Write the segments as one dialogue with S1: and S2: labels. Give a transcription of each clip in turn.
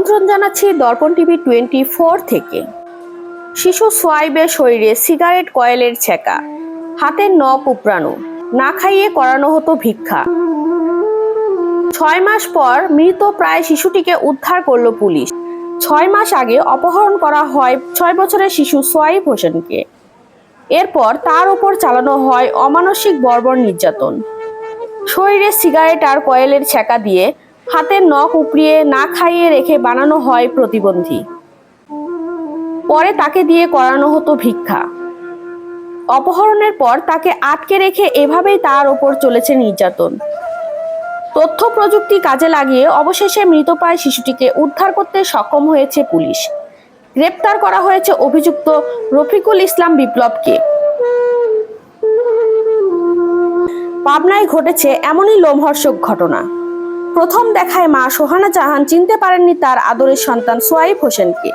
S1: আমন্ত্রণ জানাচ্ছি দর্পণ TV twenty four থেকে। শিশু সোয়াইবের শরীরে সিগারেট কয়েলের ছেঁকা হাতের নখ উপড়ানো, না খাইয়ে করানো হতো ভিক্ষা। ছয় মাস পর মৃত প্রায় শিশুটিকে উদ্ধার করল পুলিশ। ছয় মাস আগে অপহরণ করা হয় ছয় বছরের শিশু সোয়াইব হোসেনকে। এরপর তার উপর চালানো হয় অমানসিক বর্বর নির্যাতন। শরীরে সিগারেট আর কয়েলের ছেঁকা দিয়ে হাতের নখ উপড়িয়ে না খাইয়ে রেখে বানানো হয় প্রতিবন্ধী। পরে তাকে দিয়ে করানো হতো ভিক্ষা। অপহরণের পর তাকে আটকে রেখে এভাবেই তার ওপর চলেছে নির্যাতন। তথ্য প্রযুক্তি কাজে লাগিয়ে অবশেষে মৃতপ্রায় শিশুটিকে উদ্ধার করতে সক্ষম হয়েছে পুলিশ। গ্রেপ্তার করা হয়েছে অভিযুক্ত রফিকুল ইসলাম বিপ্লবকে। পাবনায় ঘটেছে এমনই লোমহর্ষক ঘটনা। প্রথম দেখায় মা সোহানা জাহান চিনতে পারেননি তার আদরের সন্তান সোয়াইব হোসেনকে।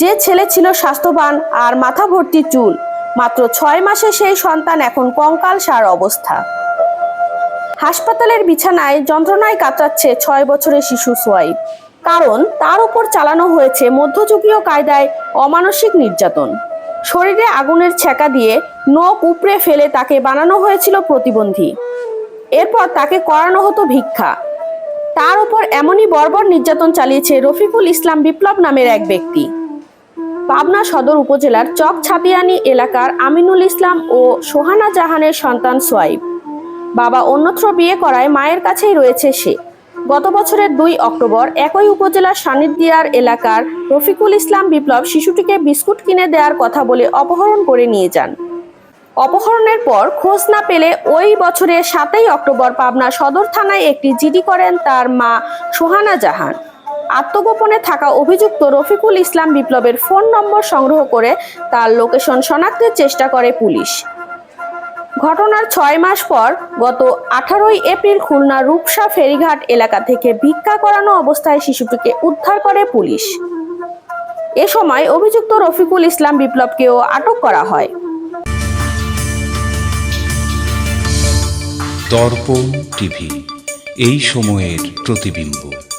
S1: যে ছেলে ছিল স্বাস্থ্যবান আর মাথা ভর্তি চুল, মাত্র ছয় মাসে সেই সন্তান এখন কঙ্কাল সার অবস্থা। হাসপাতালের বিছানায় যন্ত্রণায় কাটাচ্ছে ছয় বছরের শিশু সোয়াইব। কারণ তার উপর চালানো হয়েছে মধ্যযুগীয় কায়দায় অমানসিক নির্যাতন। শরীরে আগুনের ছেঁকা দিয়ে নখ উপড়ে ফেলে তাকে বানানো হয়েছিল প্রতিবন্ধী। এরপর তাকে করানো হতো ভিক্ষা। তার উপর এমনই বর্বর নির্যাতন চালিয়েছে রফিকুল ইসলাম বিপ্লব নামের এক ব্যক্তি। পাবনা সদর উপজেলার চক ছাতিয়ানি এলাকার আমিনুল ইসলাম ও সোহানা জাহানের সন্তান সোয়াইব। বাবা অন্যত্র বিয়ে করায় মায়ের কাছেই রয়েছে সে। গত বছরের দুই অক্টোবর একই উপজেলার সানিদিয়ার এলাকার রফিকুল ইসলাম বিপ্লব শিশুটিকে বিস্কুট কিনে দেওয়ার কথা বলে অপহরণ করে নিয়ে যান। অপহরণের পর খোঁজ না পেলে ওই বছরের সাতই অক্টোবর পাবনা সদর থানায় একটি জিডি করেন তার মা সোহানা জাহান। আত্মগোপনে থাকা অভিযুক্ত রফিকুল ইসলাম বিপ্লবের ফোন নম্বর সংগ্রহ করে তার লোকেশন শনাক্তের চেষ্টা করে পুলিশ। ঘটনার ছয় মাস পর গত আঠারোই এপ্রিল খুলনা রূপসা ফেরিঘাট এলাকা থেকে ভিক্ষা করানো অবস্থায় শিশুটিকে উদ্ধার করে পুলিশ। এ সময় অভিযুক্ত রফিকুল ইসলাম বিপ্লবকেও আটক করা হয়।
S2: দর্পণ টিভি এই সময়ের প্রতিবিম্ব।